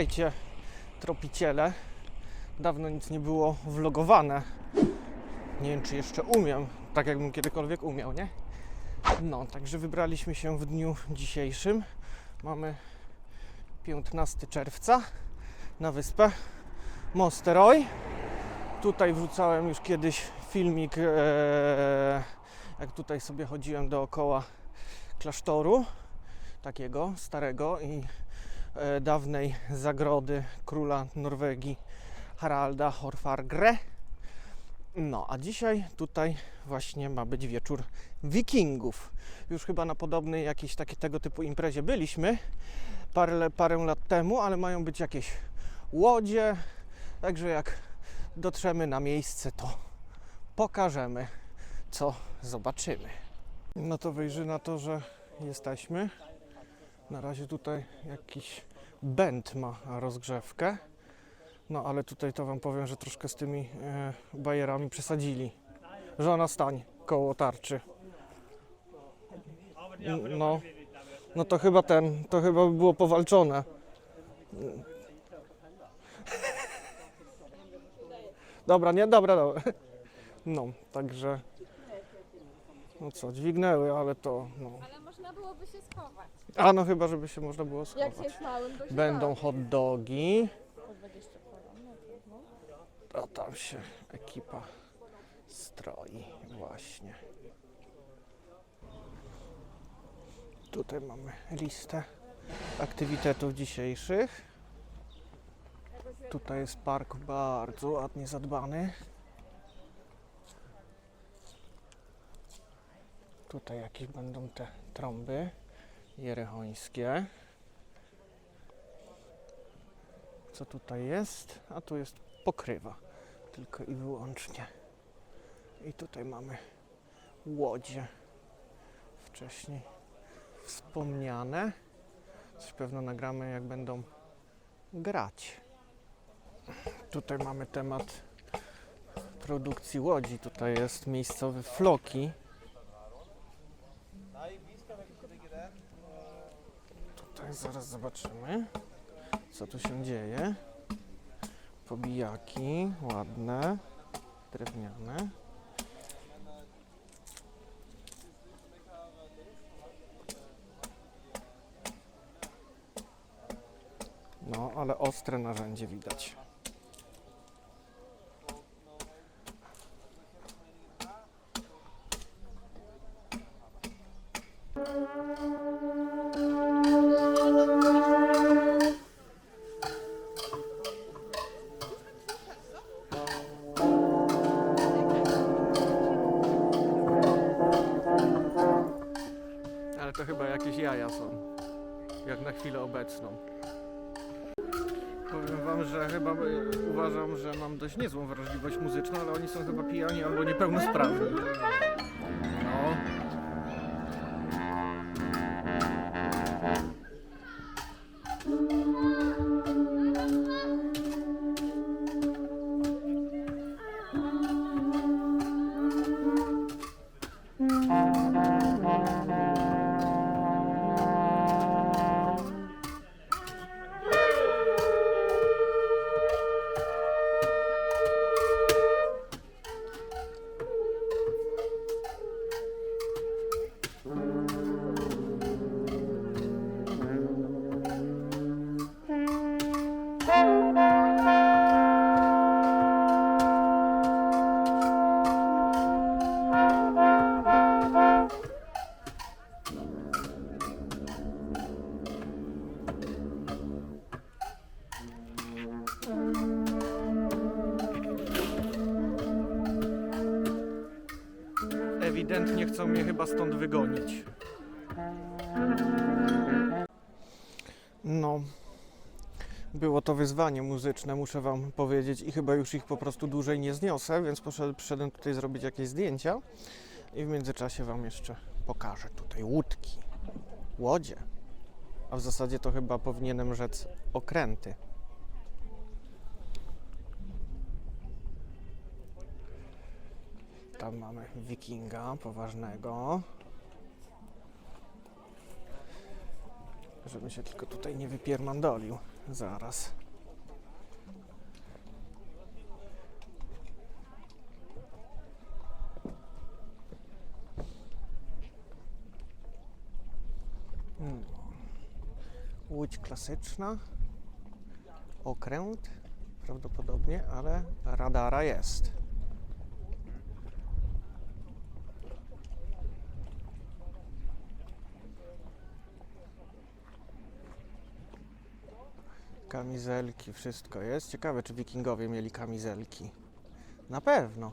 Witajcie, tropiciele. Dawno nic nie było vlogowane. Nie wiem, czy jeszcze umiem, tak jakbym kiedykolwiek umiał, nie? No, także wybraliśmy się w dniu dzisiejszym. Mamy 15 czerwca na wyspę Mosteroy. Tutaj wrzucałem już kiedyś filmik, e, jak tutaj sobie chodziłem dookoła klasztoru, takiego starego i dawnej zagrody króla Norwegii Haralda Horfargre. No, a dzisiaj tutaj właśnie ma być wieczór wikingów. Już chyba na podobnej jakiejś takiej tego typu imprezie byliśmy parę, parę lat temu, ale mają być jakieś łodzie, także jak dotrzemy na miejsce, to pokażemy, co zobaczymy. No to wyjrzy na to, że jesteśmy. Na razie tutaj jakiś band ma rozgrzewkę. No ale tutaj to Wam powiem, że troszkę z tymi e, bajerami przesadzili. Żona stań koło tarczy. No, no to chyba ten, to chyba by było powalczone. Dobra, nie, dobra, dobra. No, także. No co, dźwignęły, ale to. No. Można byłoby się schować. A no chyba, żeby się można było Jak schować. się jest małym, to się Będą da. hot dogi. 20 koron, no. A tam się ekipa stroi właśnie. Tutaj mamy listę aktywitetów dzisiejszych. Tutaj jest park bardzo ładnie zadbany. Tutaj jakieś będą te trąby jerechońskie. Co tutaj jest? A tu jest pokrywa. Tylko i wyłącznie. I tutaj mamy łodzie. Wcześniej wspomniane. Coś pewno nagramy, jak będą grać. Tutaj mamy temat produkcji łodzi. Tutaj jest miejscowy floki. Zaraz zobaczymy, co tu się dzieje. Pobijaki, ładne, drewniane. No, ale ostre narzędzie widać. Jaja są, jak na chwilę obecną. Powiem wam, że chyba uważam, że mam dość niezłą wrażliwość muzyczną, ale oni są chyba pijani albo niepełnosprawni. Chyba stąd wygonić. No. Było to wyzwanie muzyczne, muszę Wam powiedzieć, i chyba już ich po prostu dłużej nie zniosę, więc poszedłem, tutaj zrobić jakieś zdjęcia i w międzyczasie Wam jeszcze pokażę tutaj łódki, łodzie, a w zasadzie to chyba powinienem rzec okręty. Tam mamy wikinga poważnego. Żebym się tylko tutaj nie wypiermandolił. Zaraz. Hmm. Łódź klasyczna. Okręt prawdopodobnie, ale radara jest. Kamizelki, wszystko jest. Ciekawe, czy wikingowie mieli kamizelki. Na pewno.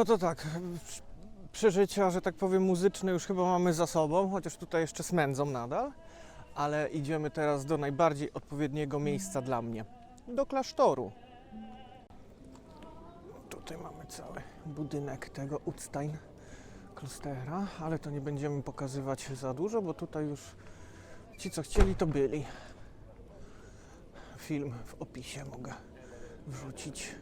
No to tak. Przeżycia, że tak powiem, muzyczne już chyba mamy za sobą, chociaż tutaj jeszcze smędzą nadal. Ale idziemy teraz do najbardziej odpowiedniego miejsca dla mnie do klasztoru. Tutaj mamy cały budynek tego Utstein klostera, ale to nie będziemy pokazywać za dużo, bo tutaj już ci, co chcieli, to byli. Film w opisie mogę wrzucić.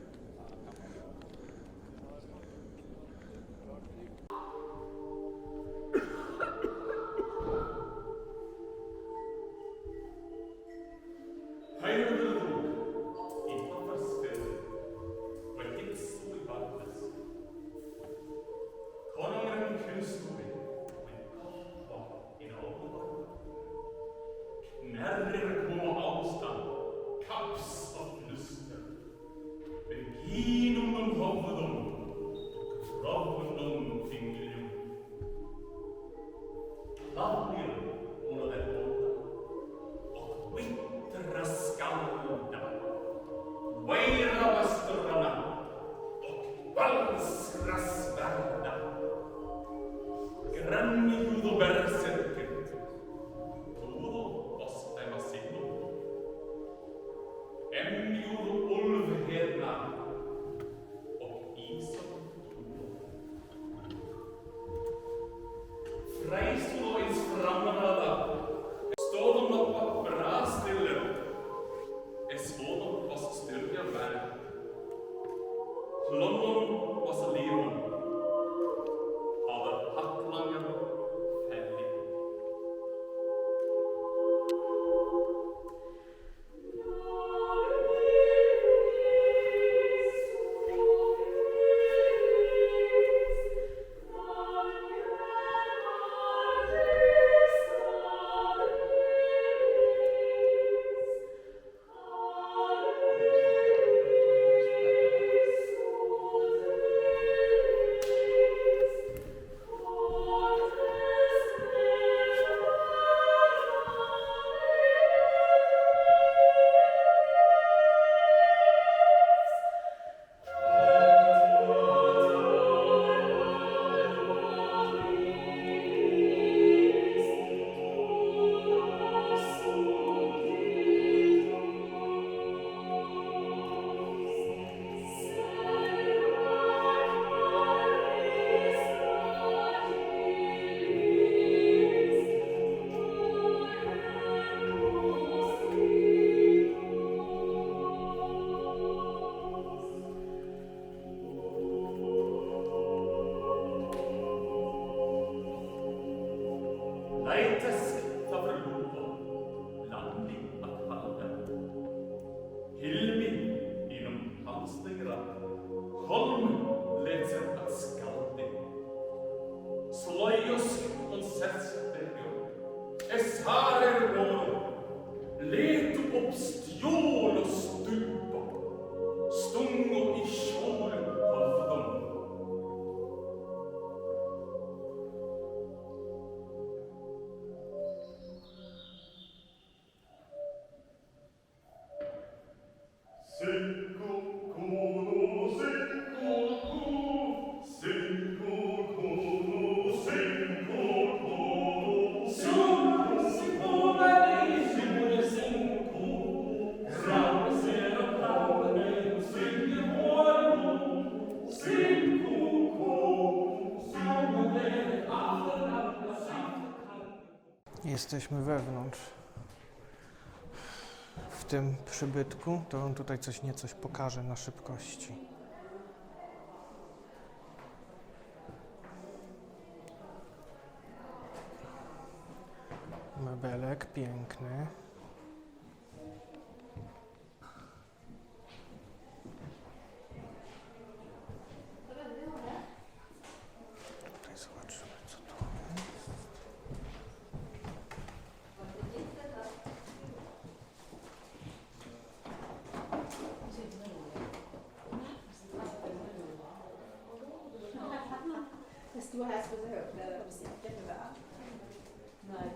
London Голуми лиця от скалди. Слойос он серця Es есаре рори, літу обстюлос Jesteśmy wewnątrz. W tym przybytku, to wam tutaj coś niecoś pokażę na szybkości. Mebelek piękny. stor häst på sig upp, eller vad sitter för va? Nej,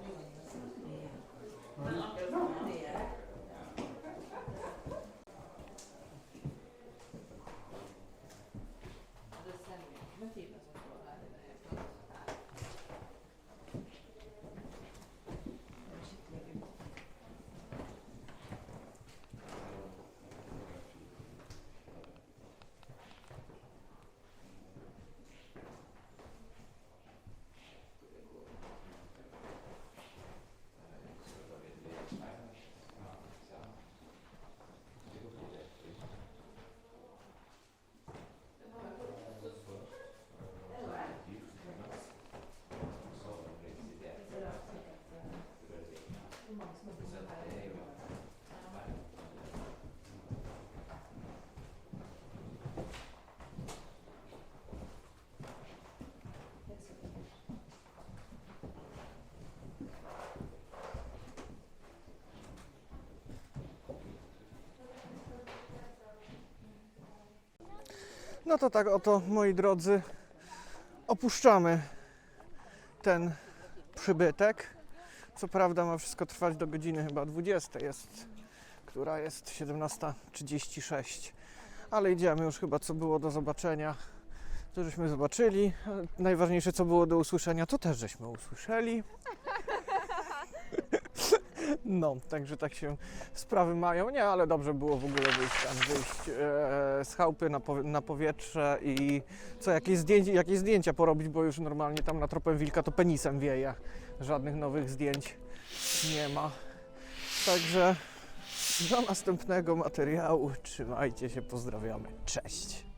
No to tak oto, moi drodzy, opuszczamy ten przybytek. Co prawda ma wszystko trwać do godziny chyba 20 jest, która jest 17.36. Ale idziemy już chyba co było do zobaczenia. To żeśmy zobaczyli. Najważniejsze co było do usłyszenia, to też żeśmy usłyszeli. No, także tak się sprawy mają. Nie, ale dobrze było w ogóle wyjść tam, wyjść e, z chałupy na, na powietrze i co, jakieś zdjęcia, porobić, bo już normalnie tam na tropem wilka to penisem wieje. Żadnych nowych zdjęć nie ma. Także do następnego materiału. Trzymajcie się, pozdrawiamy. Cześć.